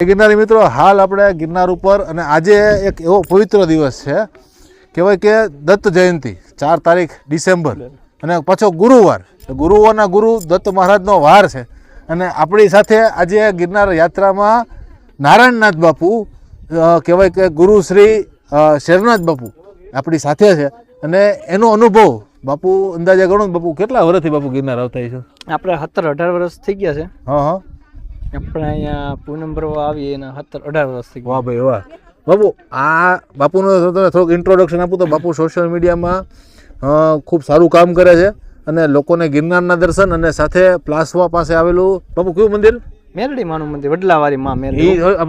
ગિરનારી મિત્રો હાલ આપણે ગિરનાર ઉપર અને આજે એક એવો પવિત્ર દિવસ છે. કહેવાય કે દત્ત જયંતિ ચાર તારીખ ડિસેમ્બર. અને પાછો ગુરુવાર. ગુરુઓના ગુરુ દત્ત મહારાજનો વાર છે. અને આપણી સાથે આજે ગિરનાર યાત્રામાં નારાયણનાથ બાપુ કહેવાય કે ગુરુ શ્રી શેરનાથ બાપુ આપણી સાથે છે. અને એનો અનુભવ બાપુ અંદાજે ગણો બાપુ કેટલા વર્ષથી બાપુ ગિરનાર આવતા છે આપણે સત્તર અઢાર વર્ષ થઈ ગયા છે. હા હા. આપણે અહીંયા પૂનમ ભરવા આવીએ એના સત્તર અઢાર વર્ષ થઈ ગયા. વાહ ભાઈ વાહ. બાપુ આ બાપુનું થોડુંક ઇન્ટ્રોડક્શન આપું તો બાપુ સોશિયલ મીડિયામાં ખૂબ સારું કામ કરે છે અને લોકોને ગિરનારના દર્શન અને સાથે પ્લાસવા પાસે આવેલું. બાપુ કયું મંદિર? મેરડી માનું મંદિર વડલાવાળી માં મેરડી.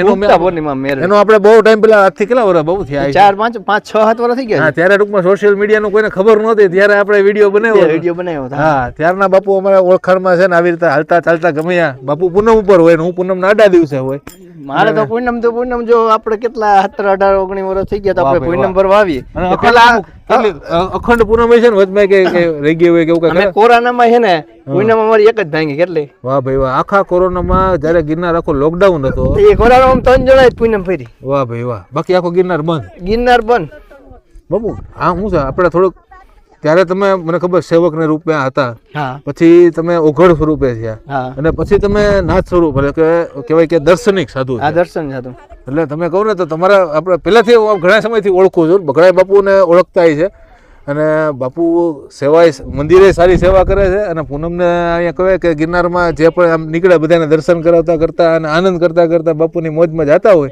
એનો ઉગતા માં મેરડી. એનો આપણે બહુ ટાઈમ પહેલા આજથી કેટલા વર્ષ બહુ થયા ચાર પાંચ પાંચ છ સાત વર્ષ થઈ ગયા હા ત્યારે ટૂંકમાં સોશિયલ મીડિયાનું કોઈને ખબર નહોતી ત્યારે આપણે વીડિયો બનાવ્યો વીડિયો બનાવ્યો હા. ત્યારના બાપુ અમારા ઓળખાણમાં છે ને આવી રીતે હાલતા ચાલતા ગમે બાપુ પૂનમ ઉપર હોય ને હું પૂનમના આડા દિવસે હોય. મારે તો પૂનમ તો પૂનમ જો આપણે કેટલા સત્તર અઢાર ઓગણીસ વર્ષ થઈ ગયા તો આપણે પૂનમ પર વાવીએ. અખંડ પેલા પૂનમ છે ને વચમાં કે રહી ગયું હોય કે એવું અમે કોરોનામાં છે ને પૂનમ અમારી એક જ ભાંગી કેટલી? વાહ ભાઈ વાહ. આખા કોરોનામાં જ્યારે ગિરનાર આખો લોકડાઉન હતો. એ કોરોનામાં ત્રણ જણા પૂનમ ફરી. વાહ ભાઈ વાહ. બાકી આખો ગિરનાર બંધ. ગિરનાર બંધ. બબુ હા શું છે આપણે થોડુંક ત્યારે તમે મને ખબર સેવકને રૂપે હતા. પછી તમે ઓઘડ સ્વરૂપે થયા. અને પછી તમે નાથ સ્વરૂપ એટલે કે કહેવાય કે દર્શનિક સાધુ આ દર્શન સાધુ. એટલે તમે કહો ને તો તમારા આપણે પહેલાથી ઘણા સમયથી ઓળખું છું. બગડાઈ બાપુને ઓળખતા છે. અને બાપુ સેવાય મંદિરે સારી સેવા કરે છે. અને પૂનમને અહીંયા કહેવાય કે ગિરનારમાં જે પણ આમ નીકળે બધાને દર્શન કરાવતા કરતા અને આનંદ કરતા કરતા બાપુની મોજમાં જતા હોય.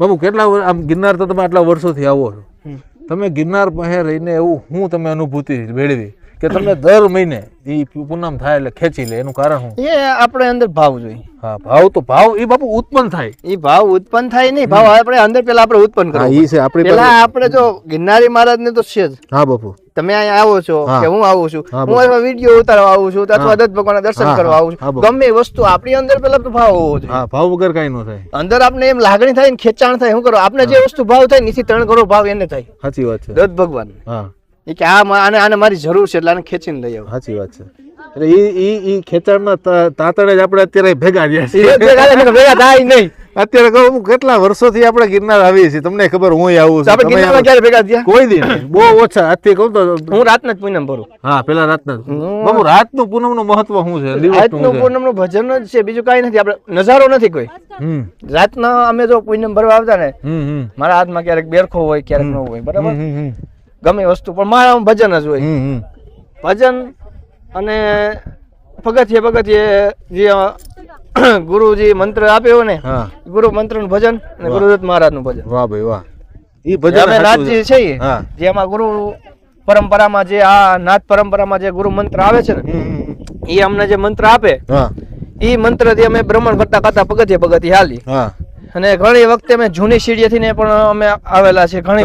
બાપુ કેટલા આમ ગિરનાર તો તમે આટલા વર્ષોથી આવો છો. તમે ગિરનાર પાસે રહીને એવું હું તમે અનુભૂતિ મેળવી કે તમે દર મહિને એ પૂનમ થાય એટલે ખેંચી લે એનું કારણ શું? એ આપણે અંદર ભાવ જોઈએ. હા ભાવ તો ભાવ એ બાપુ ઉત્પન્ન થાય. એ ભાવ ઉત્પન્ન થાય નહીં ભાવ આપણે અંદર પેલા આપણે ઉત્પન્ન હા એ છે આપણે પેલા આપણે જો ગિરનારી મહારાજ ને તો છે જ. હા બાપુ. તમે અહીંયા આવો છો કે હું આવું છું? હું એમાં વીડિયો ઉતારવા આવું છું અથવા. દત્ત ભગવાનના દર્શન કરવા આવું છું. ગમે વસ્તુ આપણી અંદર પેલા તો ભાવ હોવો જોઈએ. ભાવ વગર કઈ ન થાય. અંદર આપણે એમ લાગણી થાય ને ખેંચાણ થાય શું કરો? આપણે જે વસ્તુ ભાવ થાય નીચે ત્રણ કરોડ ભાવ એને થાય. સાચી વાત છે. દત્ત ભગવાન. એ કે આ આને આને મારી જરૂર છે એટલે આને ખેંચીને લઈ આવો. સાચી વાત છે. એટલે એ ઈ ખેંચાણના તાતણે જ આપણે અત્યારે ભેગા રહ્યા છીએ. ભેગા ભેગા થાય નહીં. અત્યારે કહું કેટલા વર્ષોથી આપણે ગિરનાર આવીએ છીએ? તમને ખબર હું આવું છું. આપણે ગિરનાર ક્યારે ભેગા થયા? કોઈ દી બહુ ઓછા. આજથી કહું તો હું રાતના જ પૂનમ ભરું. હા પેલા રાતના બાબુ રાતનું પૂનમનું મહત્વ શું છે? રાતનું આજનું શું પૂનમનું ભજન જ છે. બીજું કાંઈ નથી. આપણે નજારો નથી કોઈ. રાતના અમે જો પૂનમ ભરવા આવતા ને મારા હાથમાં ક્યારેક બેરખો હોય ક્યારેક ન હોય. બરાબર? ગમે વસ્તુ પણ મારા ભજન જ હોય. ભજન અને પગથિયે પગથિયે જે ગુરુજી મંત્ર આપ્યો ને ગુરુ મંત્રનું ભજન અને ગુરુદત્ત મહારાજનું ભજન. વાહ ભાઈ વાહ. એ ભજન અમે નાથજી છે. છીએ જેમાં ગુરુ પરંપરામાં જે આ નાથ પરંપરામાં જે ગુરુ મંત્ર આવે છે ને. એ અમને જે મંત્ર આપે એ એ મંત્રથી અમે બ્રહ્મણ કરતા કરતા પગથિયે પગથિયે હાલી હા. અને ઘણી વખતે અમે જૂની સીડીએથી ને પણ અમે આવેલા છે ઘણી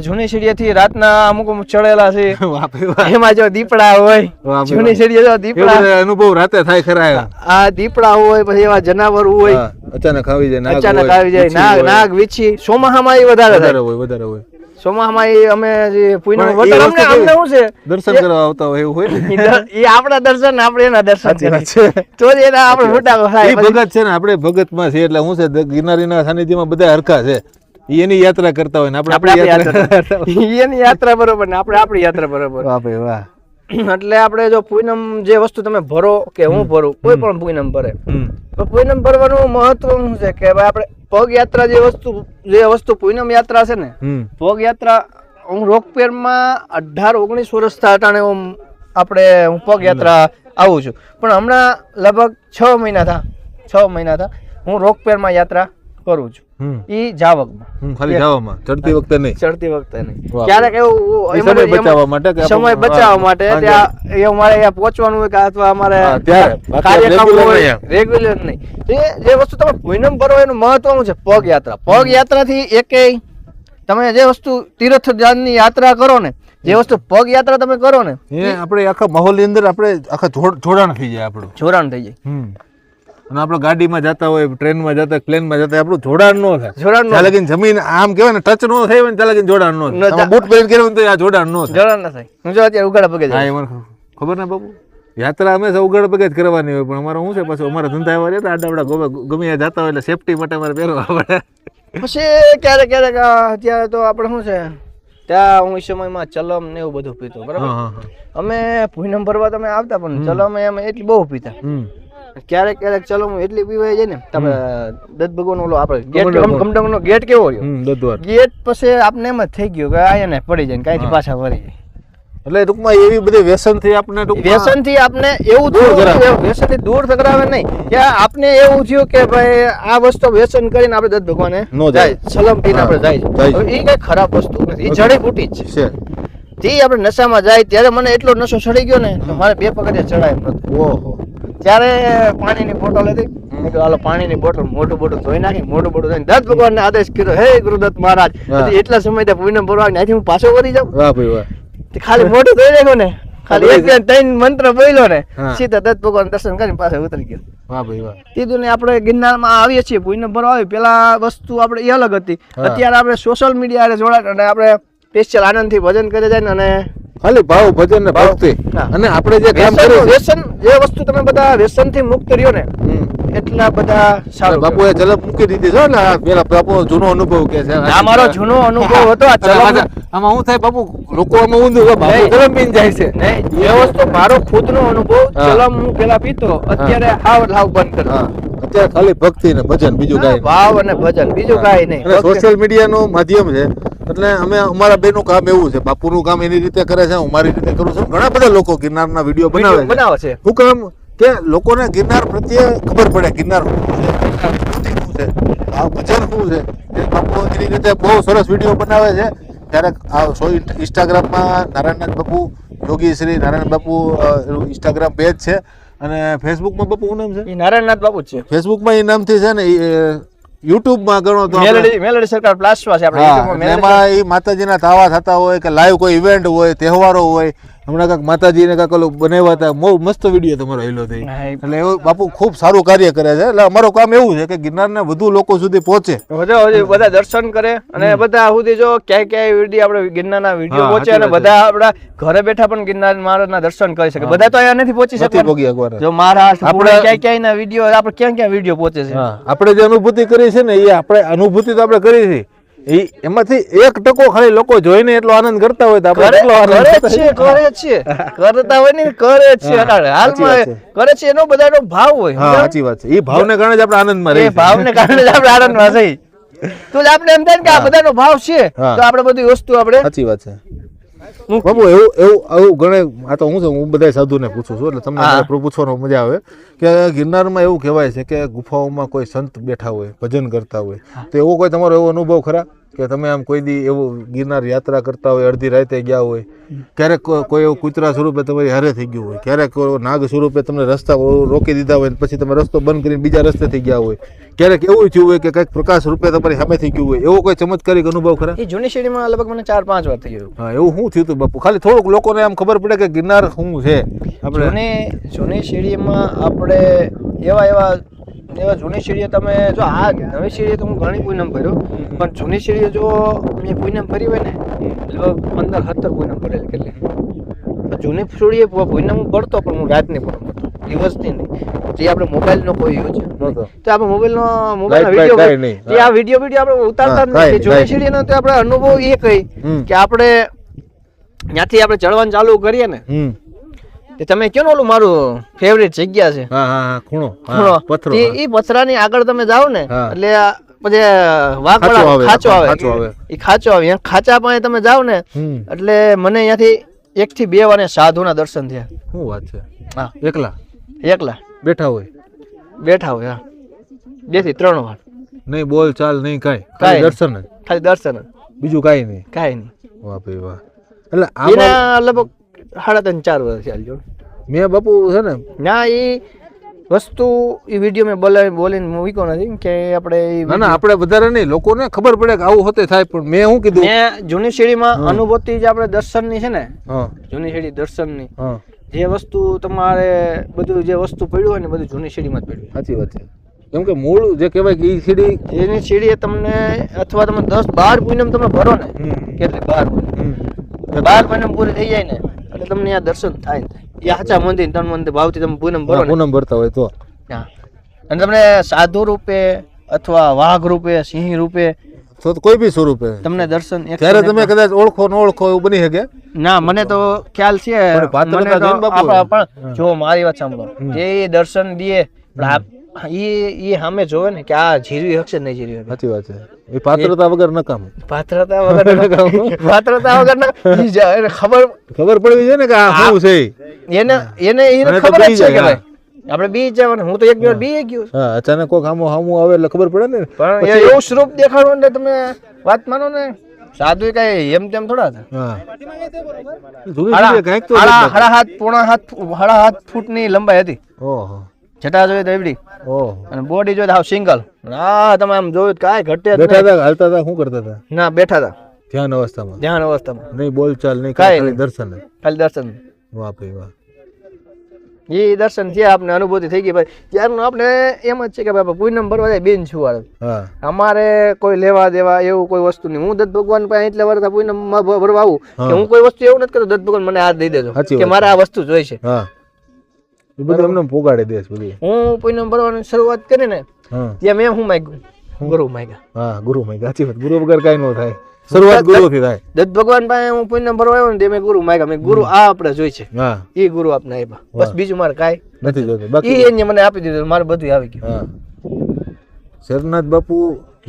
જૂની સીડીએથી રાતના અમુક અમુક ચડેલા છે. એમાં જો દીપડા હોય જૂની. સીડીએ જો દીપડા અનુભવ રાતે થાય ખરા આ દીપડા હોય પછી એવા જનાવર હોય. અચાનક આવી જાય અચાનક આવી જાય નાગ નાગ વીછી. સોમાહામાં એ વધારે વધારે હોય વધારે હોય. ચોમાહામાં એ અમે જે પૂનમ પણ એ વટાર વસ્તુ અમને અમને શું છે. દર્શન કરવા આવતા હોય એવું હોય ને? ઈ દર- ઈ આપણા દર્શન આપણે એના દર્શન છે. તો જ એના આપણે મોટા થાય ભગત છે ને આપણે ભગતમાં છે એટલે હું છે ગિરનારીના સાનિધ્યમાં બધા હરખા છે. એની યાત્રા કરતા હોય ને આપણે યાત્રા યાત્રા એની યાત્રા બરોબર ને આપણે આપણી યાત્રા બરોબર. વાહ ભાઈ વાહ. એટલે આપણે જો પૂનમ જે વસ્તુ તમે ભરો કે હું ભરું કોઈ પણ પૂનમ ભરે. તો પૂનમ ભરવાનું મહત્વ શું છે? કે ભાઈ આપણે પગયાત્રા જે વસ્તુ જે વસ્તુ પૂનમ યાત્રા છે ને પગયાત્રા હું રોકપેરમાં અઢાર ઓગણીસ વર્ષ અટાણે હું આપણે હું પગયાત્રા આવું છું. પણ હમણાં લગભગ છ મહિના થા છ મહિના થા હું રોકપેરમાં યાત્રા કરું છું. ઈ જાવકમાં. ખાલી જાવકમાં. ચડતી વખતે નહીં. ચડતી વખતે નહીં. ક્યારેક એવું સમય બચાવવા માટે કે સમય બચાવવા માટે ત્યાં એ અમારે અહીંયા પહોંચવાનું હોય કે અથવા અમારે ત્યારે. કાર્યક્રમ હોય રેગ્યુલર નહીં. એ જે વસ્તુ તમે પૂનમ ભરો એનું મહત્વનું છે પગ યાત્રા. પગ યાત્રાથી એકેય તમે જે વસ્તુ તીર્થની યાત્રા કરો ને જે વસ્તુ પગ યાત્રા તમે કરો ને એ આપણે આખા માહોલની અંદર આપણે આખા જોડાણ થઈ જાય આપણું. જોડાણ થઈ જાય. અને આપણે ગાડીમાં જતા હોય ટ્રેનમાં જતા હોય પ્લેનમાં જતા હોય, આપણું જોડાણ ન થાય. જોડાણ ન લગીને જમીન આમ કહેવાય ને ટચ ન થાય ને ત્યાં લગીને જોડાણ ન થાય. બૂટ પહેરીને કર્યું તો આ જોડાણ ન થાય. જોડાણ ના થાય. હું જો અત્યારે ઉગાડા પગે હા જાય એ મને ખબર. ને બાબુ યાત્રા અમે ઉગડ પગે જ કરવાની હોય પણ અમારે શું છે પાછું? અમારા ધંધા એવા રહેતા આડા આવડા ગમે જતા હોય એટલે સેફટી માટે અમારે પહેરવા પડે. પછી ક્યારેક ક્યારેક અત્યારે તો આપણે શું છે ત્યાં હું સમયમાં ચલમ ને એવું બધું પીતો બરાબર? અમે પૂનમ ભરવા તમે આવતા પણ ચલમ એમ એટલી બહુ પીતા. ક્યારેક ક્યારેક ચલમ એટલી પીવાય જાય ને તમે દત્ત ભગવાન ઓલો આપણે ગેટ કમડંગ નો ગેટ કેવો રહ્યો? ગેટ પછી આપને એમ જ થઈ ગયું કે આયા ને પડી જાય ને કાંઈથી પાછા વળી જાય. એટલે ટૂંકમાં એવી બધી વ્યસનથી આપને વ્યસનથી આપને એવું દૂર થયું કરાવે. વ્યસનથી દૂર કરાવે નહીં. કે આપને એવું થયું કે ભાઈ આ વસ્તુ વ્યસન કરીને આપણે દત્ત ભગવાને નો જાય. સલમ પીને આપણે જાય. એ કઈ ખરાબ વસ્તુ નથી. એ જડીબુટી જ છે. તે આપણે નશામાં જાય ત્યારે મને એટલો નશો ચડી ગયો ને મારે બે પગથિયા ચડાય ઓહો. ત્યારે પાણીની બોટલ હતી મેં હાલો પાણીની બોટલ મોટું બોટલ ધોઈ નાખી મોટું બોટલ ધોઈને દત્ત ભગવાનને આદેશ કર્યો હે ગુરુદત્ત મહારાજ એટલા સમય ત્યાં પૂનમ ભરવા ત્યાંથી હું પાછો કરી જાઉં. વાહ ભાઈ વાહ. ખાલી મોટું ધોઈ નાખો ને ખાલી એક ત્રણ મંત્ર બોલ્યો ને સીધા દત્ત ભગવાન દર્શન કરીને પાછા ઉતરી ગયો. વાહ ભાઈ વાહ. કીધું ને આપણે ગિરનારમાં આવીએ છીએ પૂનમ ભરવા આવી પેલા વસ્તુ આપણે એ અલગ હતી. અત્યારે આપણે સોશિયલ મીડિયા જોડા અને આપણે સ્પેશિયલ આનંદથી ભજન કરે જાય ને અને ખાલી ભાવ ભજન ને ભક્તિ. અને આપણે જે કામ કર્યું વ્યસન જે વસ્તુ તમે બધા વ્યસનથી મુક્ત રહ્યો ને. એટલા બધા સારું એ ચલપ મૂકી દીધી છે ને આ પેલા બાપુ જૂનો અનુભવ કે છે. આ મારો જૂનો અનુભવ હતો આ અને આમાં હું થાય બાપુ લોકો આમાં ઊંધું હોય બાપુ નહીં. પીન જાય છે. એ વસ્તુ મારો ખુદનો અનુભવ હા. હું પેલા પીતો અત્યારે આ લાવ બંધ કરી. હા અત્યારે ખાલી ભક્તિ ને ભજન બીજું કઈ ભાવ અને ભજન બીજું કઈ નહીં. સોશિયલ મીડિયા નું માધ્યમ છે. એટલે અમે અમારા બેનું કામ એવું છે બાપુનું કામ એની રીતે કરે છે હું મારી રીતે કરું છું. ઘણા બધા લોકો ગિરનારના વીડિયો બનાવે બનાવે છે. હું કામ કે લોકોને ગિરનાર પ્રત્યે ખબર પડે ગિરનાર શું છે આ ભજન શું છે. એ બાપુ એની રીતે બહુ સરસ વીડિયો બનાવે છે. ક્યારેક આ સો ઇન્સ્ટાગ્રામમાં નારાયણનાથ બાપુ યોગી શ્રી નારાયણ બાપુ ઇન્સ્ટાગ્રામ પેજ છે. અને ફેસબુકમાં બાપુ શું નામ છે? એ નારાયણનાથ બાપુ છે. ફેસબુકમાં એ નામથી છે ને યુટ્યુબ યુટ્યુબમાં ગણો તો મેલડી મેલડી સરકાર પ્લાસવા છે આપણે એમાં એ માતાજીના તાવા થતા હોય કે લાઈવ કોઈ ઇવેન્ટ હોય તહેવારો હોય હમણાં કાંક માતાજીને ઓલું બનાવ્યા હતા. બહુ મસ્ત વીડિયો તમારો હેલો થઈ એટલે એવું બાપુ ખૂબ સારું કાર્ય કરે છે. એટલે અમારું કામ એવું છે કે ગિરનારના વધુ લોકો સુધી પહોંચે. બધા દર્શન કરે અને બધા સુધી જો ક્યાંય ક્યાંય વીડિયો આપણે ગિરનારના વીડિયો પહોંચે અને બધા આપણા ઘરે બેઠા પણ ગિરનાર મહારાજના દર્શન કરી શકે. બધા તો અહીંયા નથી પહોંચી શકતા જો મહારાષ્ટ્ર આપણે- ક્યાંય ના વીડિયો આપણે ક્યાં ક્યાં વીડિયો પહોંચે છે? આપણે જે અનુભૂતિ કરી છે ને એ આપણે અનુભૂતિ તો આપણે કરી છે. એમાંથી એક ટકો ખાલી લોકો જોઈને એટલો આનંદ કરતા હોય તો આપણે કરે આનંદ કરે છે કરે છે. કરતા હોય ને કરે છે હા, અટાણે. સાચી હાલમાં કરે છે એનો બધાનો ભાવ હોય હા સાચી વાત છે. એ ભાવને કારણે જ આપણે આનંદમાં રહીએ. ભાવને કારણે જ આપણે આનંદમાં થઈ તો આપણે એમ થાય કે આ બધાનો ભાવ છે તો આપણે બધી વસ્તુ આપણે સાચી વાત છે. બાબુ એવું એવું આવું ગણે. આ તો હું છે હું બધા સાધુને પૂછું છું એટલે તમને. પૂછવાનો મજા આવે. કે ગિરનારમાં એવું કહેવાય છે કે ગુફાઓમાં કોઈ સંત બેઠા હોય ભજન કરતા હોય તો એવો કોઈ તમારો એવો અનુભવ ખરા? કે તમે આમ કોઈ દી એવું ગિરનાર યાત્રા કરતા હોય અડધી રાતે ગયા હોય ક્યારેક કોઈ એવું કૂતરા સ્વરૂપે તમારી હારે થઈ ગયું હોય ક્યારેક નાગ સ્વરૂપે તમને રસ્તા રોકી દીધા હોય પછી તમે રસ્તો બંધ કરીને બીજા રસ્તે થઈ ગયા હોય. ક્યારેક એવું થયું હોય કે કંઈક પ્રકાશ રૂપે તમારી સામે થઈ ગયું હોય એવો કોઈ ચમત્કારિક અનુભવ ખરા? એ જૂની શેરીમાં લગભગ મને ચાર પાંચ વાર થઈ ગયું. હા એવું શું થયું હતું બાપુ? ખાલી થોડુંક લોકોને આમ ખબર પડે કે ગિરનાર શું છે. આપણે જૂની જૂની શેરીમાં આપણે એવા એવા એવા જૂની સીડીએ તમે જો આ નવી સીડીએ તો હું ઘણી પૂનમ ભર્યું પણ જૂની સીડીએ જો મેં પૂનમ ભરી હોય ને લગભગ પંદર સત્તર પૂનમ ભરેલી કેટલી. જૂની સીડીએ પૂનમ હું ભરતો પણ હું રાતની પૂનમ ભરતો દિવસની નહીં. જે આપણે મોબાઈલનો કોઈ યુઝ નહોતો. તો. આપણે મોબાઈલનો મોબાઈલનો વીડિયો કાંઈ તે આ વીડિયો વીડિયો આપણે ઉતારતા જ નથી. જૂની કાંઈ. શેરીનો તો આપણે અનુભવ એ કહી કે આપણે ત્યાંથી આપણે ચડવાનું ચાલુ કરીએ ને તે તમે કયો ને ઓલું મારું ફેવરેટ જગ્યા છે? હા હા ખૂણો. ખૂણો. પથરો ઈ પથરાની આગળ તમે જાઓ ને એટલે પછી વાઘ ખાંચો આવે, ખાચો આવે. ખાંચો આવે. ખાચો આવે. અહીંયા ખાચા પાસે તમે જાઓ ને એટલે મને અહીંયાથી એક થી બે વાર સાધુના દર્શન થયા. શું વાત છે? હા. એકલા? એકલા. બેઠા હોય? બેઠા હોય હા. બેથી ત્રણ વાર. નહીં બોલ ચાલ નહીં કાંઈ. કાંઈ દર્શન ખાલી દર્શન બીજું કાંઈ નહીં. કાંઈ નહીં. વાહ ભાઈ વાહ. એટલે આમાં લગભગ સાડા ત્રણ ચાર વર્ષ ચાલ જોડે મેં બાપુ છે ને ના એ વસ્તુ એ વીડિયો મેં બોલાવી બોલીને મૂક્યો નથી કે આપણે ના ના આપણે વધારે નહીં. લોકોને ખબર પડે કે આવું હોતે થાય પણ મેં શું કીધું? મેં જૂની શેરીમાં અનુભૂતિ જે આપણે દર્શનની છે ને જૂની શેરી દર્શનની જે વસ્તુ તમારે બધું જે વસ્તુ પડ્યું હોય ને બધું જૂની શેરીમાં જ પડ્યું સાચી વાત છે. કેમ કે મૂળ જે કહેવાય કે એ સીડી એની સીડી તમને અથવા તમે દસ બાર પૂનમ તમે ભરો ને કેટલી? બાર પૂનમ. બાર પૂનમ પૂરી થઈ જાય ને એટલે તમને આ દર્શન થાય એ મંદિર ત્રણ મંદિર ભાવથી તમે પૂનમ ભરો પૂનમ ભરતા હોય તો. હા. અને તમને સાધુ રૂપે અથવા વાઘ રૂપે સિંહ રૂપે તો કોઈ બી સ્વરૂપે. તમને દર્શન ત્યારે તમે કદાચ ઓળખો ન ઓળખો એવું બની શકે? ના મને તો ખ્યાલ છે. પણ જો મારી વાત સાંભળો. જે દર્શન દીએ સામે જોવે ને કે આ જીરવી હકશે નહીં જીરવી સાચી વાત છે. એ પાત્રતા વગર નકામ પાત્રતા વગર પાત્રતા વગર ના ખબર ખબર પડવી છે ને કે આ શું છે એને એને એને ખબર જ છે કે ભાઈ આપણે બી જવાનું. હું તો એક દિવસ બી ગયો. હા અચાનક કોક આમો આમો આવે એટલે ખબર પડે ને. પણ એ એવું સ્વરૂપ દેખાડો એટલે તમે વાત માનો ને. સાધુ કઈ એમ તેમ થોડા હતા. હા. જુદી હાડા જુદી કાંઈક તો હાડા હાડા હાથ પોણા હાથ હાડા હાથ ફૂટની લંબાઈ હતી. ઓહો. જટા જોઈએ તો એવડી. અને બોડી જોઈએ હાવ સિંગલ હા તમે આમ જોયું કાંઈ ઘટે બેઠા હતા હાલતા હતા શું કરતા હતા? ના બેઠા હતા. ધ્યાન અવસ્થામાં. ધ્યાન અવસ્થામાં. નહીં બોલચાલ નહીં ખાલી દર્શન ખાલી દર્શન. વાહ વાહ. એ દર્શન થયા આપને અનુભૂતિ થઈ ગઈ. ભાઈ ત્યારનું આપણે એમ જ છે કે ભાઈ પૂનમ ભરવા જાય બેન છું અમારે કોઈ લેવા દેવા એવું કોઈ વસ્તુ નહીં. હું દત્ત ભગવાન પાસે એટલે વર્ષ પૂનમ ભરવા આવું કે હું કોઈ વસ્તુ એવું નથી કરતો. દત્ત ભગવાન મને આ દઈ દેજો. કે મારે આ વસ્તુ જોઈ છે બધું એમને પોગાડી દેશ બધું. હું નંબર ભરવાની શરૂઆત કરી ને ત્યાં મેં હું માગ્યું? ગુરુ માગ્યા. હા ગુરુ માગ્યા. સાચી વાત. ગુરુ વગર કાંઈ ન થાય. શરૂઆત ગુરુથી થાય. દત્ત ભગવાન પાસે હું કોઈ નંબર આવ્યો ને તે મેં ગુરુ માગ્યા. મેં ગુરુ આ આપણે જોઈ છે. હા. એ ગુરુ આપને આપ્યા બસ બીજું મારે કાંઈ નથી જોતું. બાકી એને મને આપી દીધું મારે બધું આવી ગયું. શરનાથ બાપુ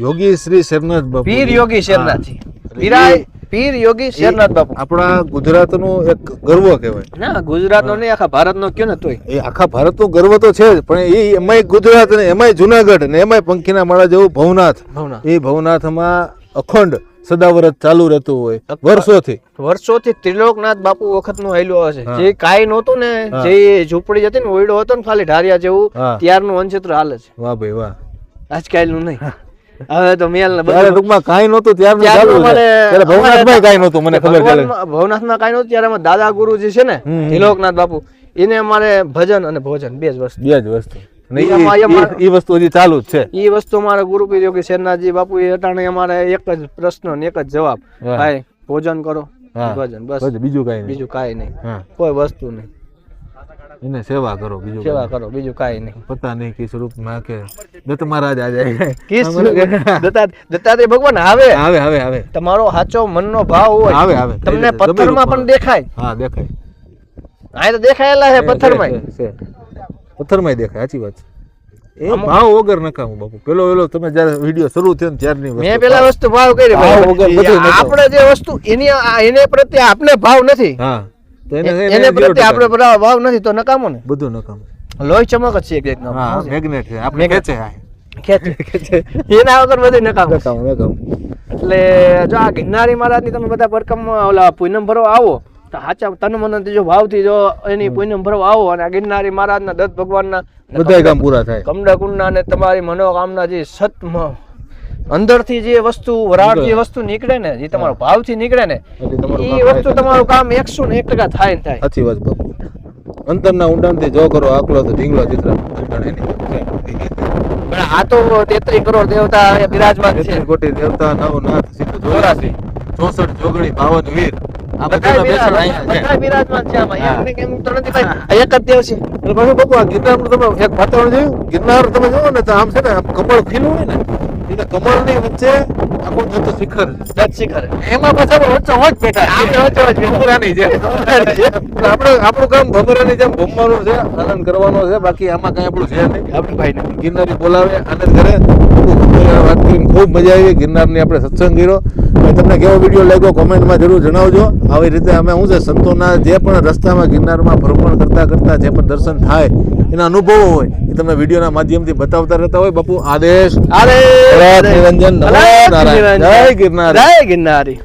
યોગી શ્રી શરનાથ બાપુ. પીર યોગી શેરનાથજી. પીરાય પીર યોગી શેરનાથ બાપુ. આપણા ગુજરાતનો એક ગર્વ કહેવાય. ના ગુજરાત નો નહીં આખા ભારત નો કયો ને તોય. એ આખા ભારતનો ગર્વ તો છે જ પણ એ એમાંય ગુજરાત ને એમાંય જુનાગઢ ને એમાંય પંખીના માળા જેવું ભવનાથ. ભાવના એ ભવનાથમાં અખંડ સદાવરત ચાલુ રહેતું હોય વર્ષોથી. વર્ષોથી ત્રિલોકનાથ બાપુ વખતનું હેલું હશે છે જે કાઈ નહોતું ને જે ઝૂંપડી હતી ને ઓયડો હતો ને ખાલી ઢારિયા જેવું. ત્યારનું અનચિત્ર હાલ છે. વાહ ભાઈ વાહ. આજકાલનું નહીં. હવે તો મેલ ને બધું. ટૂંકમાં કાંઈ નહોતું ત્યારનું ચાલુ ભવનાથમાં કાંઈ નહોતું મને ખબર ચાલે ભવનાથમાં કાંઈ નહોતું ત્યારે અમારા દાદા ગુરુજી છે ને. ત્રિલોકનાથ બાપુ એને અમારે ભજન અને ભોજન બે જ વસ્તુ. બે જ વસ્તુ. એ હજી ચાલુ જ છે. એ વસ્તુ અમારા ગુરુપીર યોગી શેરનાથજી બાપુ એ અટાણે અમારે એક જ પ્રશ્ન ને એક જ જવાબ. ભાઈ ભોજન કરો ભજન બસ. બીજું કાંઈ બીજું કાંઈ નહીં. કોઈ વસ્તુ નહીં. એને સેવા કરો બીજું સેવા કરો બીજું કાંઈ નહીં. પતા નહીં કિસ રૂપમાં કે દત્ત મહારાજ આ જાય કિસ દત્તા દત્તાત્રેય ભગવાન આવે. આવે આવે આવે. તમારો સાચો મનનો ભાવ હોય. આવે આવે. તમને પથ્થરમાં પણ દેખાય. હા દેખાય. આ તો દેખાયેલા છે પથ્થરમાં પથ્થરમાં. દેખાય સાચી વાત છે. એ ભાવ વગર નકામું બાપુ. પેલો પેલો તમે જ્યારે વીડિયો શરૂ થયો ત્યારની મેં પેલા વસ્તુ ભાવ કરી. આપણે જે વસ્તુ એની એને પ્રત્યે આપણે ભાવ નથી. હા. એને પ્રત્યે આપણે બરાબર ભાવ નથી તો નકામો ને? બધું નકામું. લોહી ચમક જ છે એક એકદમ હા મેગ્નેટ છે? આપણે ખેંચે ખેંચે. એના વગર બધું નકામું નકામું નકામું. એટલે જો આ ગિરનારી મહારાજની તમે બધા પરકમમાં ઓલા પૂનમ ભરવા આવો તો સાચા તન મન જો ભાવથી જો એની પૂનમ ભરવા આવો અને આ ગિરનારી મહારાજના દત્ત ભગવાનના બધા કામ પૂરા થાય. કમળકુંડના અને તમારી મનોકામના જે સત્મ અંદરથી જે વસ્તુ વરાળ જે વસ્તુ નીકળે ને જે તમારો ભાવથી નીકળે ને એ વસ્તુ તમારું કામ એકસો ને એક ટકા થાય ને થાય. સાચી વાત બાપુ. અંતરના ઊંડાણથી જો કરો આકલો તો ઢીંગલો ચિત્ર પણ આ તો તેત્રી કરોડ દેવતા બિરાજમાન છે. કોટી દેવતા નવનાથ સિદ્ધ ચોરાસી. ચોરાસી ચોસઠ જોગણી બાવન વીર ગિરનાર તમે જોવો ને તો આમ છે ને કમળ ખીલું હોય ને એટલે કમળની વચ્ચે આખું દત્ત શિખર શિખર. એમાં પાછા વચ્ચે વચ બેઠા આપણે વચ્ચે વચ બેઠા. ભમરાની જેમ. એટલે આપણે આપણું કામ ભમરાની જેમ ભમવાનું છે આનંદ કરવાનો છે બાકી આમાં કઈ આપણું છે નહીં. આપણે ભાઈ ગિરનારી બોલાવે આનંદ કરે. વાત કરીને ખૂબ મજા આવી. ગિરનારની આપણે સત્સંગ કર્યો. અને તમને કેવો વીડિયો લાગ્યો કોમેન્ટમાં જરૂર જણાવજો આવી રીતે અમે શું છે સંતોના જે પણ રસ્તામાં ગિરનારમાં ભ્રમણ કરતા કરતા જે પણ દર્શન થાય એના અનુભવો હોય એ તમને વિડીયોના માધ્યમથી બતાવતા રહેતા હોય બાપુ આદેશ નારાયણ. નિરંજન. જય ગિરનારી. જય ગિરનારી